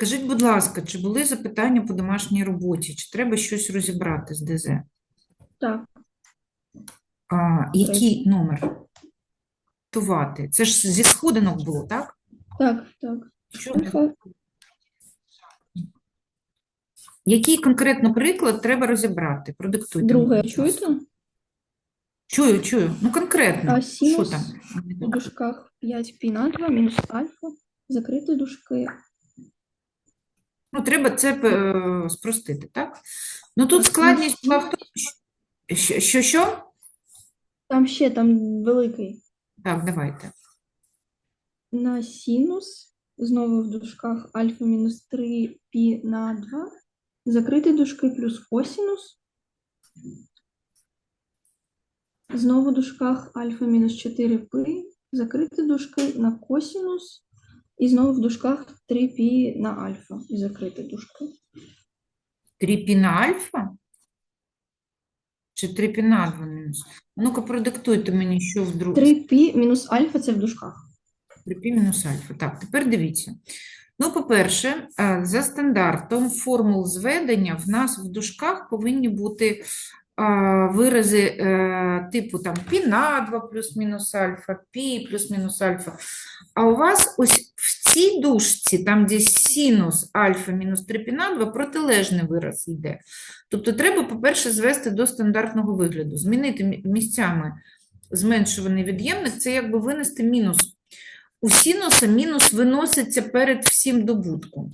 Скажіть, будь ласка, чи були запитання по домашній роботі? Чи треба щось розібрати з ДЗ? Так, А, який номер? Тувати. Це ж зі сходинок було, так? так, так. Що Який конкретно приклад треба розібрати? Продиктуйте. друге, чуєте? Чую, чую. Ну, конкретно. А Що там? У дужках 5 пі на 2 мінус альфа, закриті дужки. Ну, треба це е, спростити, так? Ну, тут складність ну, була в тому, що, що, що? Там ще там великий. Так, давайте. На синус, знову в дужках альфа мінус 3 пі на 2, закриті дужки плюс косинус. Знову в дужках альфа мінус 4 пі, закриті дужки на косинус. І знову в дужках 3 пі на альфа і закриті дужки. Трипіна альфа? Чи трипіна 2 мінус? Ну-ка, продиктуйте мені, що в друг... 3 пі мінус альфа це в дужках. Трипі мінус альфа. Так, тепер дивіться. Ну, по-перше, е, за стандартом формул зведення в нас в дужках повинні бути вирази е, типу там пі на 2 плюс-мінус альфа, пі плюс-мінус альфа. А у вас ось в цій дужці, там де синус альфа мінус 3 пі на 2, протилежний вираз йде. Тобто треба, по-перше, звести до стандартного вигляду. Змінити місцями зменшуваний від'ємник – це якби винести мінус. У синуса мінус виноситься перед всім добутком.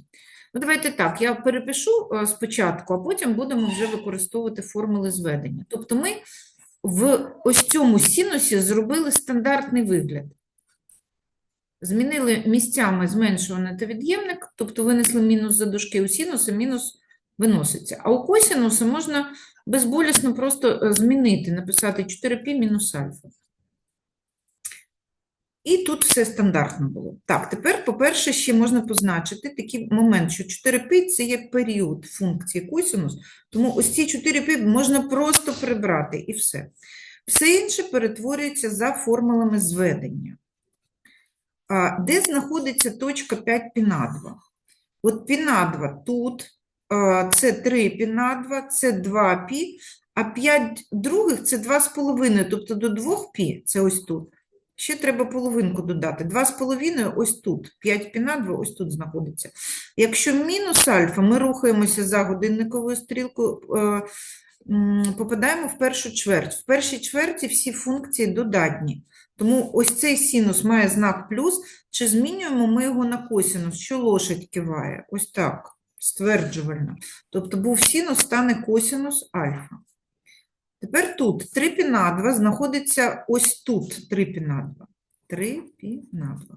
Ну, давайте так, я перепишу е, спочатку, а потім будемо вже використовувати формули зведення. Тобто ми в ось цьому синусі зробили стандартний вигляд. Змінили місцями зменшуваний та від'ємник, тобто винесли мінус за дужки у синуса, мінус виноситься. А у косинуса можна безболісно просто е, змінити, написати 4π мінус альфа. І тут все стандартно було. Так, тепер, по-перше, ще можна позначити такий момент, що 4π це є період функції косинус, тому ось ці 4π можна просто прибрати і все. Все інше перетворюється за формулами зведення. А, Де знаходиться точка 5 піна 2? От піна 2 тут, це 3 піна 2, це 2 пі, а 5 других це 2,5, тобто до 2 пі, це ось тут. Ще треба половинку додати. 2,5 ось тут. 5 пі на 2 ось тут знаходиться. Якщо мінус альфа, ми рухаємося за годинниковою стрілкою, е, попадаємо в першу чверть. В першій чверті всі функції додатні. Тому ось цей синус має знак плюс. Чи змінюємо ми його на косинус? Що лошадь киває? Ось так, стверджувально. Тобто був синус, стане косинус альфа. Тепер тут 3 пі на 2 знаходиться ось тут 3 пі на 2. 3 пі на 2.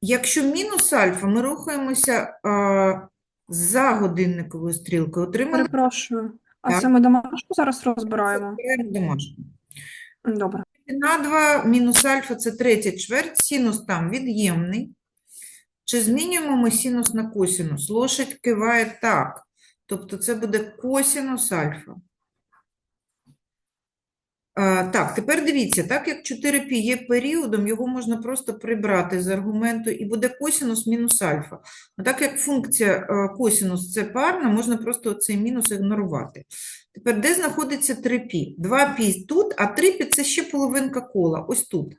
Якщо мінус альфа, ми рухаємося а, за годинниковою стрілкою. Отримаємо Перепрошую. А Так. це ми домашку зараз розбираємо? домашню. Добре. На 2 мінус альфа – це третя чверть, синус там від'ємний. Чи змінюємо ми синус на косинус? Лошадь киває так. Тобто це буде косинус альфа. А, так, тепер дивіться, так як 4π є періодом, його можна просто прибрати з аргументу, і буде косинус мінус альфа. А так як функція е, косинус це парна, можна просто цей мінус ігнорувати. Тепер де знаходиться 3π? 2π тут, а 3π це ще половинка кола, ось тут.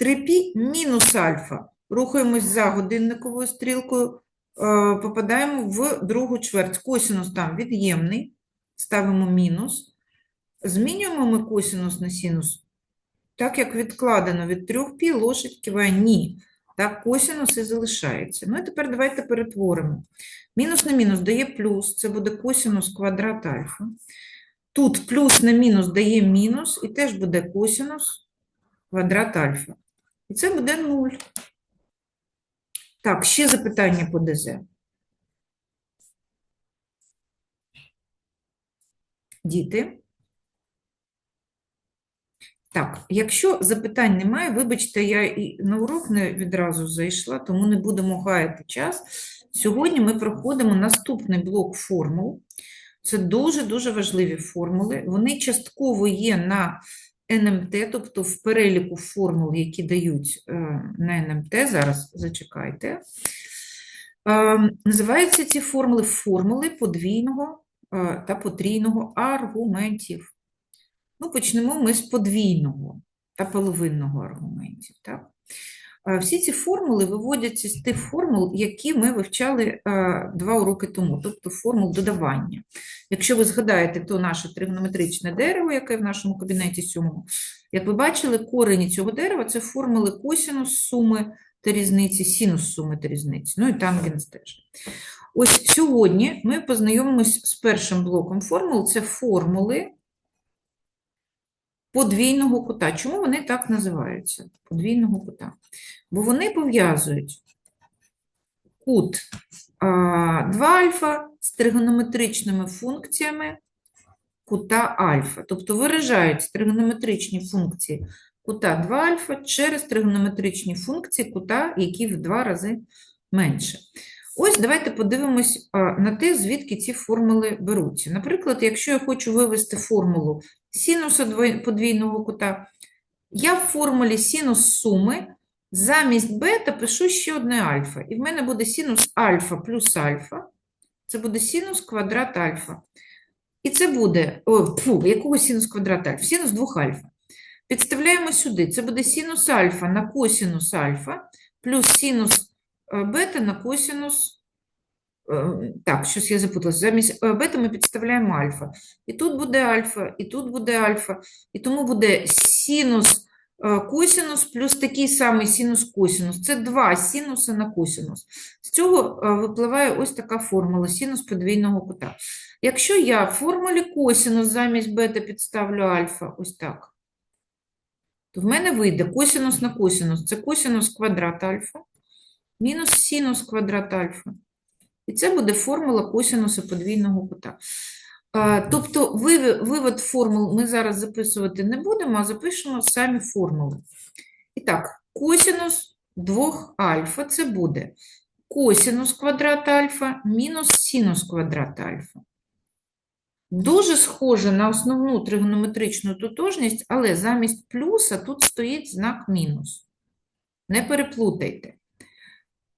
3π мінус альфа. Рухаємось за годинниковою стрілкою, е, попадаємо в другу чверть. Косинус там від'ємний, ставимо мінус. Змінюємо ми косинус на синус? Так як відкладено від 3π, лошадь киває ні. Так, косинус і залишається. Ну і тепер давайте перетворимо. Мінус на мінус дає плюс, це буде косинус квадрат альфа. Тут плюс на мінус дає мінус, і теж буде косинус квадрат альфа. І це буде 0. Так, ще запитання по ДЗ. Діти? Так, якщо запитань немає, вибачте, я і на урок не відразу зайшла, тому не будемо гаяти час. Сьогодні ми проходимо наступний блок формул. Це дуже-дуже важливі формули. Вони частково є на НМТ, тобто в переліку формул, які дають е, на НМТ. Зараз зачекайте. Е, Називаються ці формули формули подвійного е, та потрійного аргументів. Ну, почнемо ми з подвійного та половинного аргументів. Так? Е, Всі ці формули виводяться з тих формул, які ми вивчали е, два уроки тому, тобто формул додавання. Якщо ви згадаєте, то наше тригонометричне дерево, яке в нашому кабінеті сьомому, як ви бачили, корені цього дерева – це формули косінус суми та різниці, синус суми та різниці, ну і тангенс теж. Ось сьогодні ми познайомимось з першим блоком формул. Це формули подвійного кута. Чому вони так називаються? Подвійного кута. Бо вони пов'язують кут 2 альфа з тригонометричними функціями кута альфа. Тобто виражають тригонометричні функції кута 2 альфа через тригонометричні функції кута, які в два рази менше. Ось давайте подивимось на те, звідки ці формули беруться. Наприклад, якщо я хочу вивести формулу синуса подвійного кута, я в формулі синус суми замість бета пишу ще одне альфа. І в мене буде синус альфа плюс альфа. Це буде синус квадрат альфа. І це буде, о, фу, якого синус квадрат альфа? Синус 2 альфа. Підставляємо сюди. Це буде синус альфа на косинус альфа плюс синус е, бета на косинус. Е, Так, щось я запуталася. Замість е, бета ми підставляємо альфа. І тут буде альфа, і тут буде альфа. І тому буде синус е, косинус плюс такий самий синус косинус. Це два синуси на косинус. З цього випливає ось така формула синус подвійного кута. Якщо я в формулі косинус замість бета підставлю альфа, ось так, то в мене вийде косинус на косинус. Це косинус квадрат альфа мінус синус квадрат альфа. І це буде формула косинуса подвійного кута. Тобто вивод формул ми зараз записувати не будемо, а запишемо самі формули. І так, косинус 2 альфа це буде косинус квадрат альфа мінус синус квадрат альфа. Дуже схоже на основну тригонометричну тотожність, але замість плюса тут стоїть знак мінус. Не переплутайте.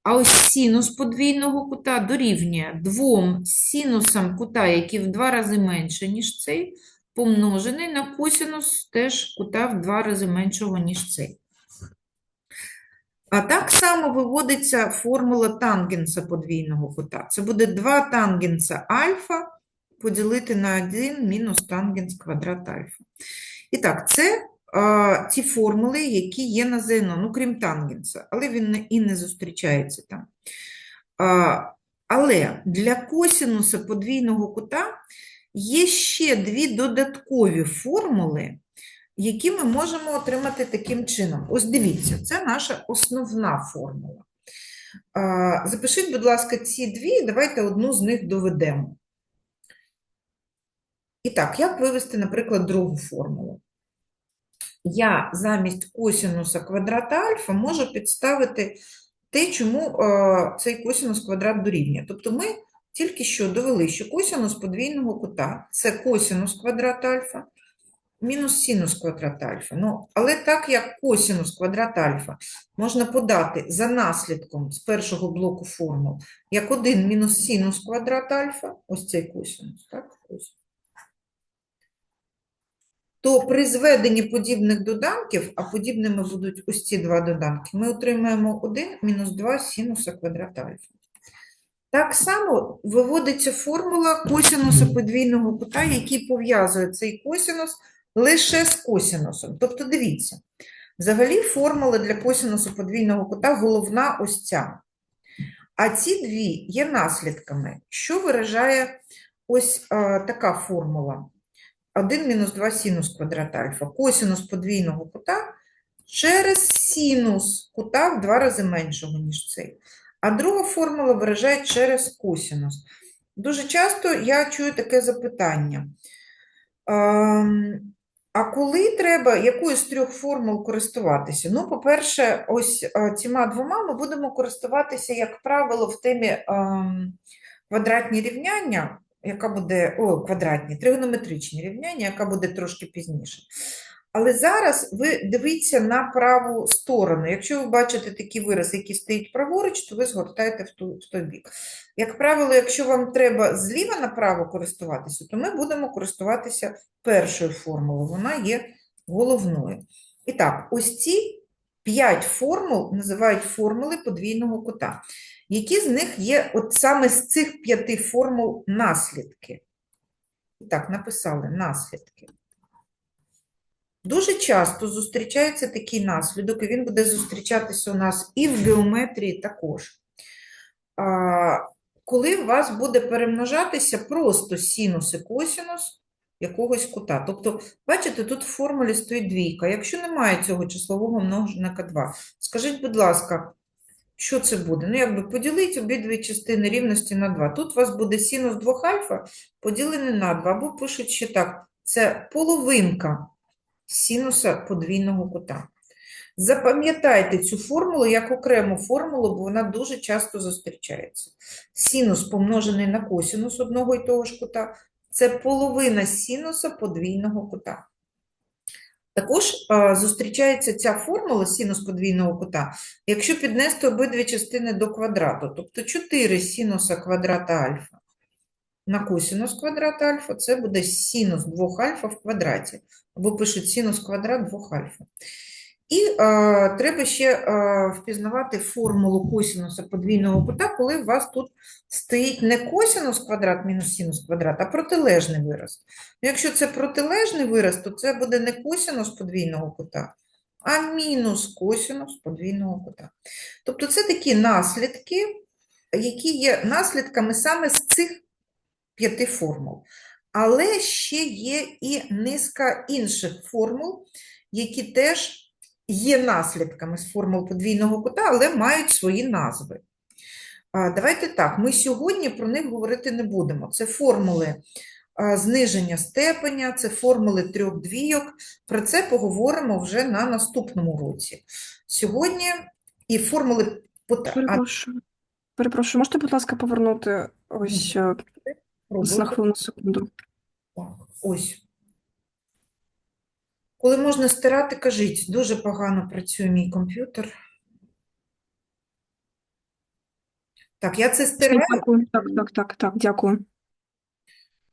А ось синус подвійного кута дорівнює двом синусам кута, які в два рази менше, ніж цей, помножений на косинус теж кута в два рази меншого, ніж цей. А так само виводиться формула тангенса подвійного кута. Це буде 2 тангенса альфа поділити на 1 мінус тангенс квадрат альфа. І так, це а, ті формули, які є на ЗНО, ну, крім тангенса, але він і не зустрічається там. Але для косинуса подвійного кута є ще дві додаткові формули, які ми можемо отримати таким чином. Ось дивіться, це наша основна формула. Запишіть, будь ласка, ці дві, давайте одну з них доведемо. І так, як вивести, наприклад, другу формулу? Я замість косинуса квадрата альфа можу підставити те, чому е, цей косинус квадрат дорівнює. Тобто ми тільки що довели, що косинус подвійного кута – це косинус квадрат альфа мінус синус квадрат альфа. Ну, але так як косинус квадрат альфа можна подати за наслідком з першого блоку формул, як 1 мінус синус квадрат альфа, ось цей косинус, так? Ось. То при зведенні подібних доданків, а подібними будуть ось ці два доданки, ми отримаємо 1 мінус 2 синуса квадрат альфа. Так само виводиться формула косинуса подвійного кута, який пов'язує цей косинус лише з косинусом. Тобто, дивіться, взагалі формула для косинусу подвійного кута головна ось ця. А ці дві є наслідками, що виражає ось а, така формула. 1 мінус 2 синус квадрат альфа. Косинус подвійного кута через синус кута в два рази меншого, ніж цей. А друга формула виражає через косинус. Дуже часто я чую таке запитання. Ем, А коли треба якою з трьох формул користуватися? Ну, по-перше, ось е, цими двома ми будемо користуватися, як правило, в темі ем, квадратні рівняння, яка буде, о, квадратні, тригонометричні рівняння, яка буде трошки пізніше. Але зараз ви дивіться на праву сторону. Якщо ви бачите такий вираз, який стоїть праворуч, то ви згортаєте в, ту, в той бік. Як правило, якщо вам треба зліва направо користуватися, то ми будемо користуватися першою формулою. Вона є головною. І так, ось ці п'ять формул називають формули подвійного кута. Які з них є, от саме з цих п'яти формул, наслідки? І так, написали наслідки. Дуже часто зустрічається такий наслідок, і він буде зустрічатися у нас і в геометрії також. Коли у вас буде перемножатися просто синус і косинус якогось кута. Тобто, бачите, тут в формулі стоїть двійка. Якщо немає цього числового множника 2, скажіть, будь ласка, що це буде? Ну, якби поділити обидві частини рівності на 2. Тут у вас буде синус 2 альфа поділений на 2, або пишуть ще так, це половинка синуса подвійного кута. Запам'ятайте цю формулу як окрему формулу, бо вона дуже часто зустрічається. Синус помножений на косинус одного і того ж кута – це половина синуса подвійного кута. Також зустрічається ця формула синус подвійного кута, якщо піднести обидві частини до квадрату, тобто 4 синуса квадрата альфа на косинус квадрата альфа, це буде синус 2 альфа в квадраті, або пишуть синус квадрат 2 альфа. І е, треба ще е, впізнавати формулу косинуса подвійного кута, коли у вас тут стоїть не косинус квадрат мінус синус квадрат, а протилежний вираз. Ну, Якщо це протилежний вираз, то це буде не косинус подвійного кута, а мінус косинус подвійного кута. Тобто це такі наслідки, які є наслідками саме з цих п'яти формул. Але ще є і низка інших формул, які теж є наслідками з формул подвійного кута, але мають свої назви. Давайте так, ми сьогодні про них говорити не будемо. Це формули зниження степеня, це формули трьох двійок. Про це поговоримо вже на наступному році. Сьогодні і формули Перепрошую. Перепрошую, можете, будь ласка, повернути ось е, на хвилину секунду. Так, ось. Коли можна стирати, кажіть, дуже погано працює мій комп'ютер. Так, я це стираю. Дякую. Так, так, так, так, дякую.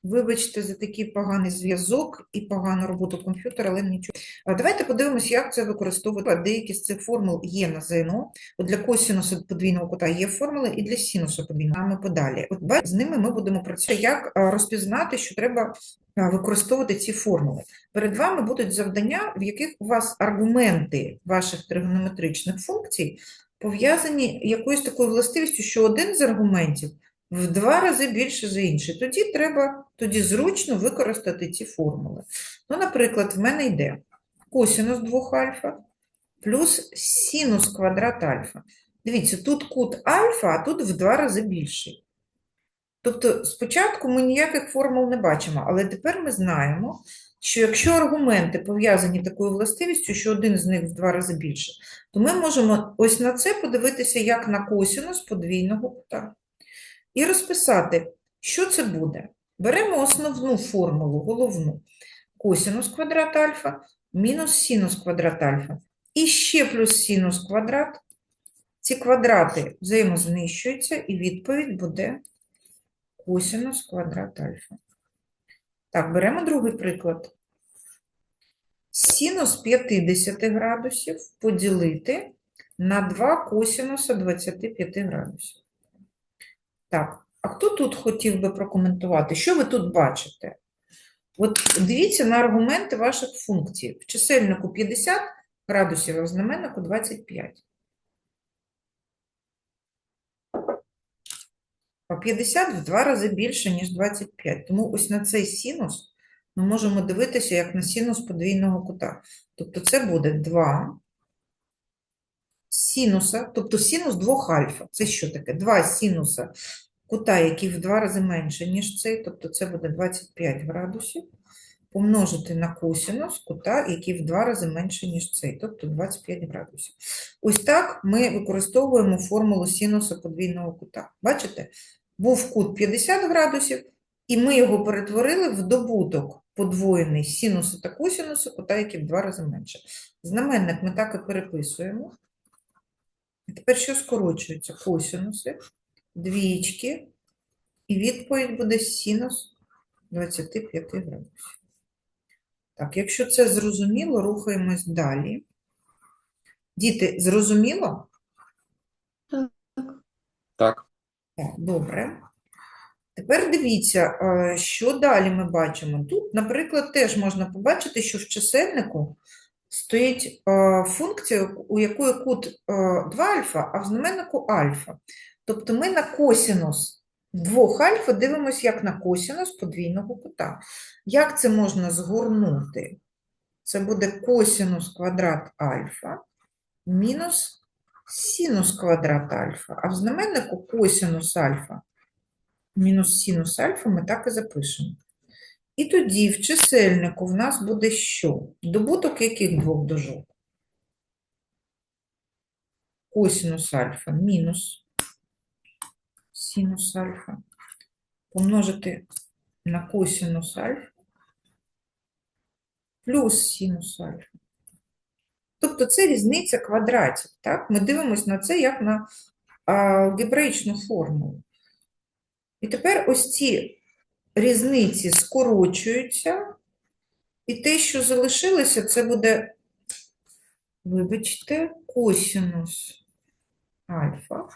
Вибачте за такий поганий зв'язок і погану роботу комп'ютера, але нічого. Давайте подивимося, як це використовувати. Деякі з цих формул є на ЗНО. От для косинусу подвійного кута є формули, і для синусу подвійного. А ми подалі. От бачите, з ними ми будемо працювати. Як розпізнати, що треба використовувати ці формули? Перед вами будуть завдання, в яких у вас аргументи ваших тригонометричних функцій пов'язані якоюсь такою властивістю, що один з аргументів в два рази більше за інший. Тоді треба, тоді зручно використати ці формули. Ну, наприклад, в мене йде косинус 2 альфа плюс синус квадрат альфа. Дивіться, тут кут альфа, а тут в два рази більший. Тобто спочатку ми ніяких формул не бачимо, але тепер ми знаємо, що якщо аргументи пов'язані такою властивістю, що один з них в два рази більше, то ми можемо ось на це подивитися як на косинус подвійного кута. І розписати, що це буде. Беремо основну формулу, головну. Косинус квадрат альфа мінус синус квадрат альфа. І ще плюс синус квадрат. Ці квадрати взаємознищуються, і відповідь буде косинус квадрат альфа. Так, беремо другий приклад. Синус 50 градусів поділити на 2 косинуса 25 градусів. Так, а хто тут хотів би прокоментувати? Що ви тут бачите? От дивіться на аргументи ваших функцій. В чисельнику 50 градусів, а в знаменнику 25. А 50 в два рази більше, ніж 25. Тому ось на цей синус ми можемо дивитися як на синус подвійного кута. Тобто це буде 2 синуса, тобто синус 2 альфа. Це що таке? 2 синуса кута, який в два рази менше, ніж цей, тобто це буде 25 градусів, помножити на косинус кута, який в два рази менше, ніж цей, тобто 25 градусів. Ось так ми використовуємо формулу синуса подвійного кута. Бачите? Був кут 50 градусів, і ми його перетворили в добуток подвоєний синусу та косинусу кута, які в два рази менше. Знаменник ми так і переписуємо. Тепер що скорочується? Косинуси, двічки, і відповідь буде синус 25 градусів. Так, якщо це зрозуміло, рухаємось далі. Діти, зрозуміло? Так. Так, добре. Тепер дивіться, е, що далі ми бачимо. Тут, наприклад, теж можна побачити, що в чисельнику стоїть е, функція, у якої кут е, 2 альфа, а в знаменнику альфа. Тобто ми на косінус 2 альфа дивимося як на косінус подвійного кута. Як це можна згорнути? Це буде косінус квадрат альфа мінус синус квадрат альфа, а в знаменнику косинус альфа мінус синус альфа ми так і запишемо. І тоді в чисельнику в нас буде що? Добуток яких двох дужок? Косинус альфа мінус синус альфа помножити на косинус альфа плюс синус альфа. Тобто це різниця квадратів. Так? Ми дивимося на це як на алгебраїчну формулу. І тепер ось ці різниці скорочуються, і те, що залишилося, це буде, вибачте, косинус альфа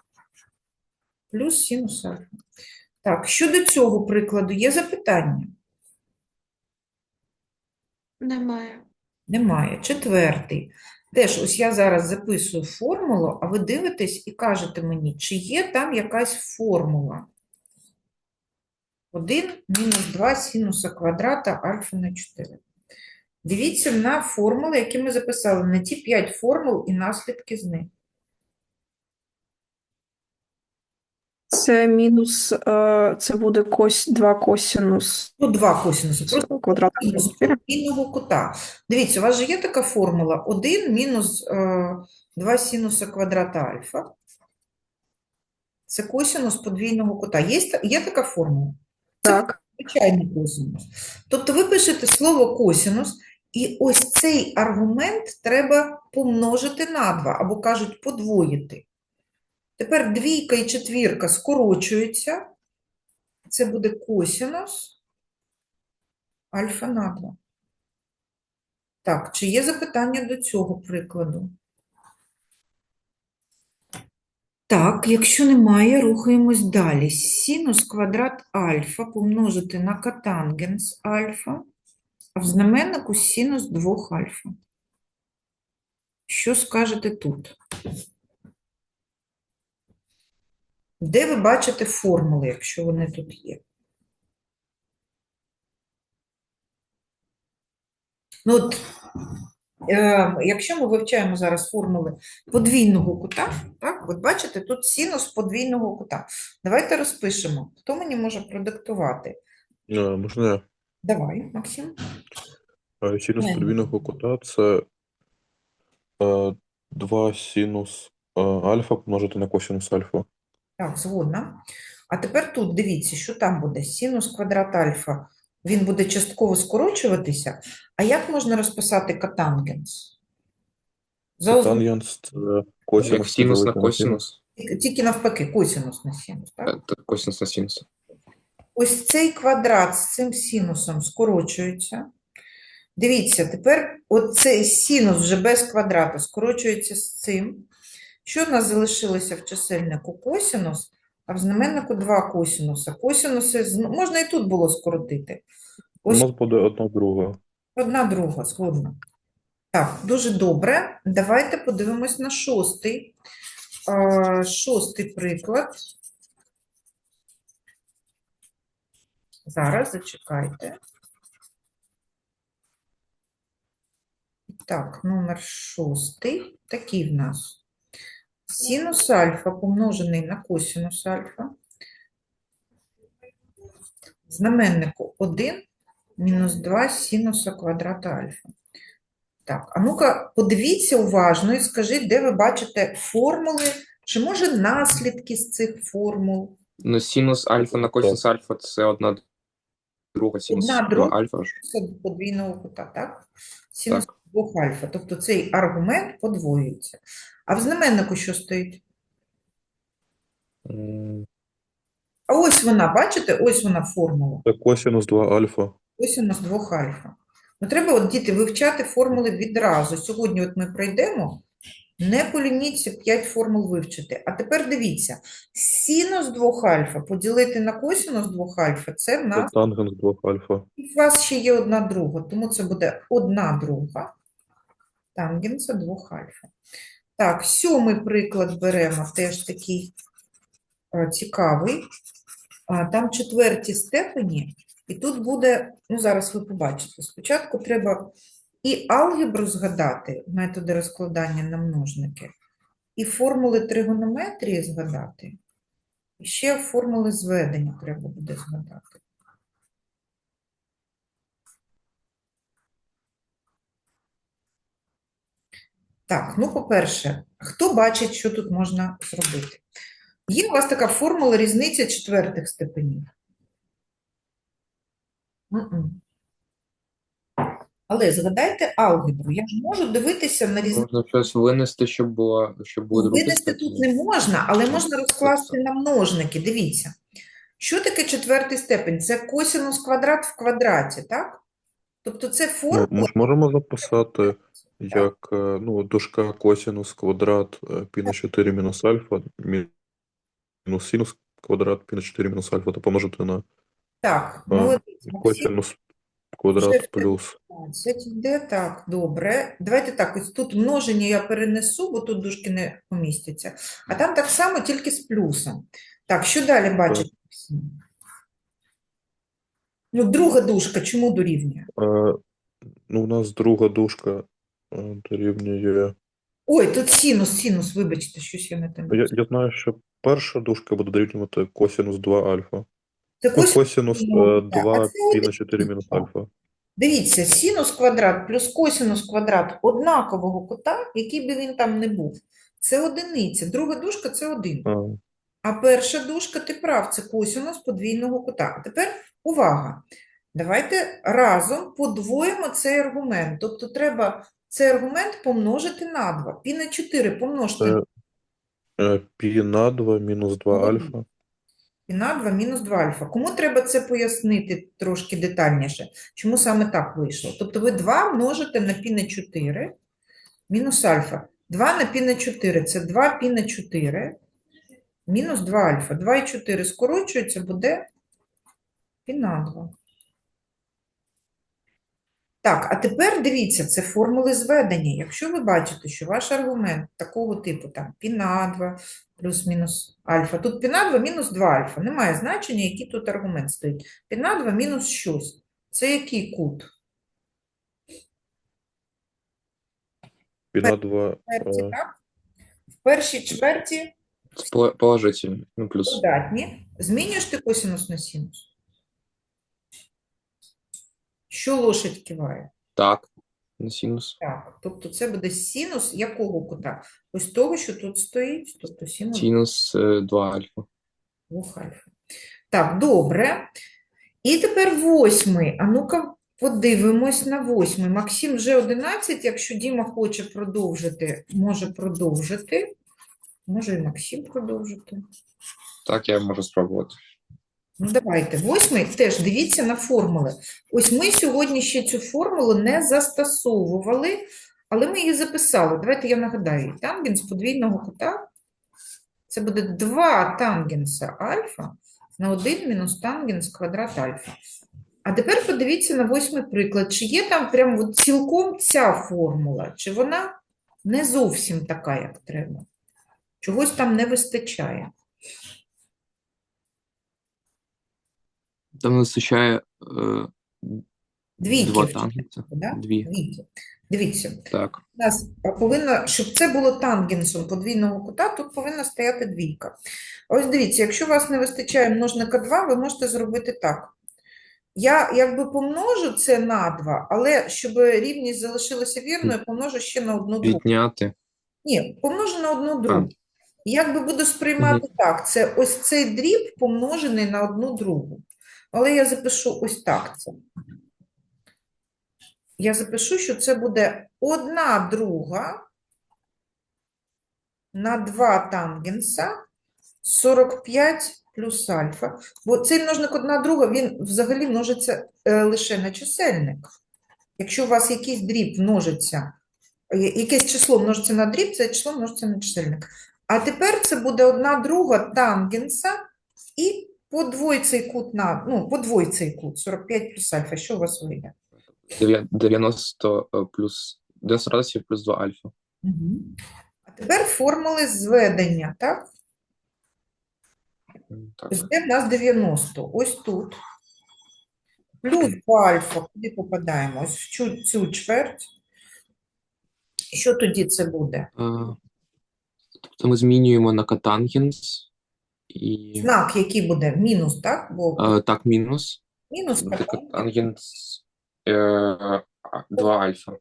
плюс синус альфа. Так, щодо цього прикладу є запитання? Немає. Немає. Четвертий. Теж, ось я зараз записую формулу, а ви дивитесь і кажете мені, чи є там якась формула. 1 мінус 2 синуса квадрата альфа на 4. Дивіться на формули, які ми записали, на ті 5 формул і наслідки з них. Це мінус, е, це буде кось 2 косінус Ну, 2 косинуси. Просто квадрат Мінус 4. подвійного кута. Дивіться, у вас же є така формула 1 мінус е, 2 синуса квадрата альфа. Це косинус подвійного кута. Є, та- є така формула? Так. Звичайний косинус. Тобто ви пишете слово косинус, і ось цей аргумент треба помножити на 2, або кажуть подвоїти. Тепер двійка і четвірка скорочуються. Це буде косинус альфа на 2. Так, чи є запитання до цього прикладу? Так, якщо немає, рухаємось далі. Синус квадрат альфа помножити на котангенс альфа, а в знаменнику синус 2 альфа. Що скажете тут? Де ви бачите формули, якщо вони тут є? Ну, от, е, якщо ми вивчаємо зараз формули подвійного кута, так, от бачите, тут синус подвійного кута. Давайте розпишемо. Хто мені може продиктувати? Е, Можна я? Давай, Максим. Е, Синус Ні. подвійного кута це 2 синус е, альфа помножити на косинус альфа. Так, згодна. А тепер тут дивіться, що там буде. Синус квадрат альфа, він буде частково скорочуватися. А як можна розписати котангенс? За оз- Тангенс Як косинус синус на косинус, Тільки навпаки, косинус на синус, так? е, косинус на синус. Ось цей квадрат з цим синусом скорочується. Дивіться, тепер оцей синус вже без квадрата скорочується з цим. Що в нас залишилося в чисельнику? Косинус, а в знаменнику два косинуса. Косинуси з- можна і тут було скоротити. У нас буде одна друга. одна друга, згодна. Так, дуже добре. Давайте подивимось на шостий. Шостий приклад. Зараз зачекайте. Так, номер шостий. Такий в нас. Синус альфа помножений на косинус альфа. Знаменнику 1 мінус 2 синуса квадрата альфа. Так, а ну-ка, подивіться уважно і скажіть, де ви бачите формули, чи може наслідки з цих формул? Ну, синус альфа на косинус альфа це одна друга синус Одна друга. альфа. Це подвійного кута, так? Синус Так. 2 альфа. Тобто цей аргумент подвоюється. А в знаменнику що стоїть? М, А ось вона, бачите? Ось вона формула. Це косинус 2 альфа. Ось у нас 2 альфа. Ну, треба, от, діти, вивчати формули відразу. Сьогодні от ми пройдемо, не полініться 5 формул вивчити. А тепер дивіться, синус 2 альфа поділити на косинус 2 альфа, це в Це нас, тангенс 2 альфа. і у вас ще є одна друга, тому це буде одна друга тангенса 2 альфа. Так, сьомий приклад беремо, теж такий е, цікавий. Там четверті степені, і тут буде, ну зараз ви побачите, спочатку треба і алгебру згадати, методи розкладання на множники, і формули тригонометрії згадати, і ще формули зведення треба буде згадати. Так, ну, по-перше, хто бачить, що тут можна зробити? Є у вас така формула різниця четвертих степенів. Але згадайте алгебру. Я ж можу дивитися на різницю. Можна щось винести, щоб було, щоб було друге Винести тут не можна, але можна розкласти на множники. Дивіться. Що таке четвертий степень? Це косинус квадрат в квадраті, так? Тобто це Ну, формула. ми ж можемо записати як е, ну, дужка косинус квадрат е, пі на 4 мінус альфа мі- мінус синус квадрат пі на 4 мінус альфа, то помножити на Так, А, молодець. Вже квадрат плюс 15 йде, так, добре. Давайте так, ось тут множення я перенесу, бо тут дужки не помістяться. А там так само, тільки з плюсом. Так, що далі Максим? Ну, друга дужка, чому дорівнює? Е, Ну, у нас друга дужка е, дорівнює. Ой, тут синус, синус, вибачте, щось я не там. Я, я знаю, що перша дужка буде дорівнювати косинус 2 альфа. Це Ну, ну, е, 2 пі на 4 мінус альфа. Дивіться, синус квадрат плюс косинус квадрат однакового кута, який би він там не був. Це одиниця. Друга дужка – це один. А, А перша дужка, ти прав, це косинус подвійного кута. А тепер увага. Давайте разом подвоїмо цей аргумент. Тобто треба цей аргумент помножити на 2. Пі на 4 помножте Це на е, пі на 2 мінус 2 альфа. пі на 2 мінус 2 альфа. Кому треба це пояснити трошки детальніше? Чому саме так вийшло? Тобто ви 2 множите на пі на 4 мінус альфа. 2 на пі на 4 – це 2 пі на 4 мінус 2 альфа. 2 і 4 скорочується, буде пі на 2. Так, а тепер дивіться, це формули зведення. Якщо ви бачите, що ваш аргумент такого типу, там, пі на 2 плюс-мінус альфа, тут пі на 2 мінус 2 альфа, немає значення, який тут аргумент стоїть. Пі на 2 мінус щось. Це який кут? Пі на 2 Чверті, е, так? В першій чверті положительний, ну плюс. додатні. Змінюєш ти косинус на синус? Що лошадь киває? Так, на синус. Так, тобто це буде синус якого кута? Ось того, що тут стоїть, тобто синус Синус е, 2 альфа. двох альфа. Так, добре. І тепер восьмий. А ну-ка подивимось на восьмий. Максим вже 11, якщо Діма хоче продовжити, може продовжити. Може і Максим продовжити. Так, я можу спробувати. Ну, давайте. Восьмий теж дивіться на формули. Ось ми сьогодні ще цю формулу не застосовували, але ми її записали. Давайте я нагадаю. Тангенс подвійного кута – це буде 2 тангенса альфа на 1 мінус тангенс квадрат альфа. А тепер подивіться на восьмий приклад. Чи є там прям от цілком ця формула, чи вона не зовсім така, як треба? Чогось там не вистачає. Там вистачає е, Двійки два тангенса. Да? Дві. Двійки. Дивіться, Так. у нас повинно, щоб це було тангенсом подвійного кута, тут повинна стояти двійка. Ось дивіться, якщо у вас не вистачає множника 2, ви можете зробити так. Я якби помножу це на 2, але щоб рівність залишилася вірною, помножу ще на одну другу. Відняти. Ні, помножу на одну другу. Якби буду сприймати так, це ось цей дріб помножений на одну другу. Але я запишу ось так це. Я запишу, що це буде одна друга на 2 тангенса 45 плюс альфа. Бо цей множник одна друга, він взагалі множиться е, лише на чисельник. Якщо у вас якийсь дріб множиться, якесь число множиться на дріб, це число множиться на чисельник. А тепер це буде одна друга тангенса і подвой цей кут на, ну, подвой цей кут, 45 плюс альфа. Що у вас вийде? 90 е, плюс 90 градусів плюс 2 альфа. Мгм. А тепер формули зведення, так? Так. Ось де в нас 90? Ось тут. Плюс 2 альфа, куди попадаємо? Ось в цю, цю чверть. Що тоді це буде? Е, Тобто ми змінюємо на котангенс і Знак, який буде? Мінус, так? Бо е, так, мінус. мінус котангенс 2 альфа.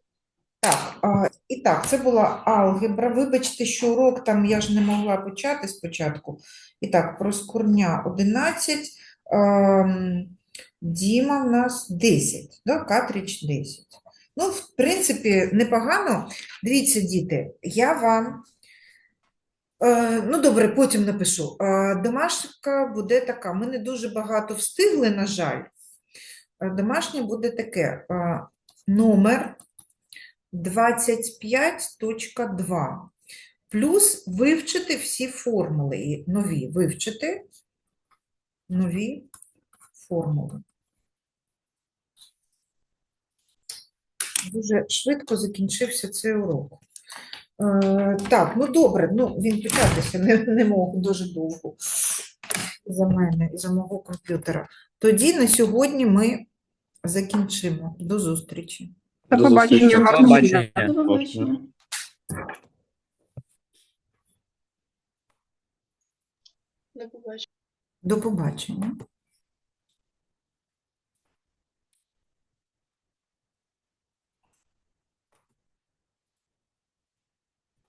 Так, а, і так, це була алгебра. Вибачте, що урок там я ж не могла почати спочатку. І так, проскурня 11, ем, Діма в нас 10, да? Катріч 10. Ну, в принципі, непогано. Дивіться, діти, я вам. Е, ну, добре, потім напишу. Е, домашка буде така. Ми не дуже багато встигли, на жаль. Е, Домашнє буде таке. Номер 25.2. Плюс вивчити всі формули нові. Вивчити нові формули. Дуже швидко закінчився цей урок. Е, так, ну добре, ну він початися не, не мог дуже довго за мене і за мого комп'ютера. Тоді на сьогодні ми закінчимо. До зустрічі. До побачення. До побачення. До побачення. До побачення.